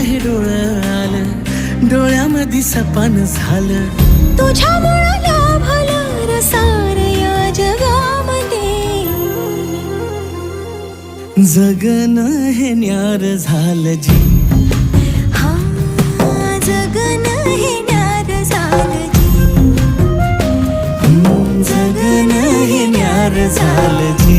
हे डोळं आलं. डोळ्यामध्ये सपान झालं. तुझ्यामुळं लाभलं रसार या जगामध्ये. जगन हे न्यार झालं जी. हा जगन न्यार झालं जी. न्यार झालं जी.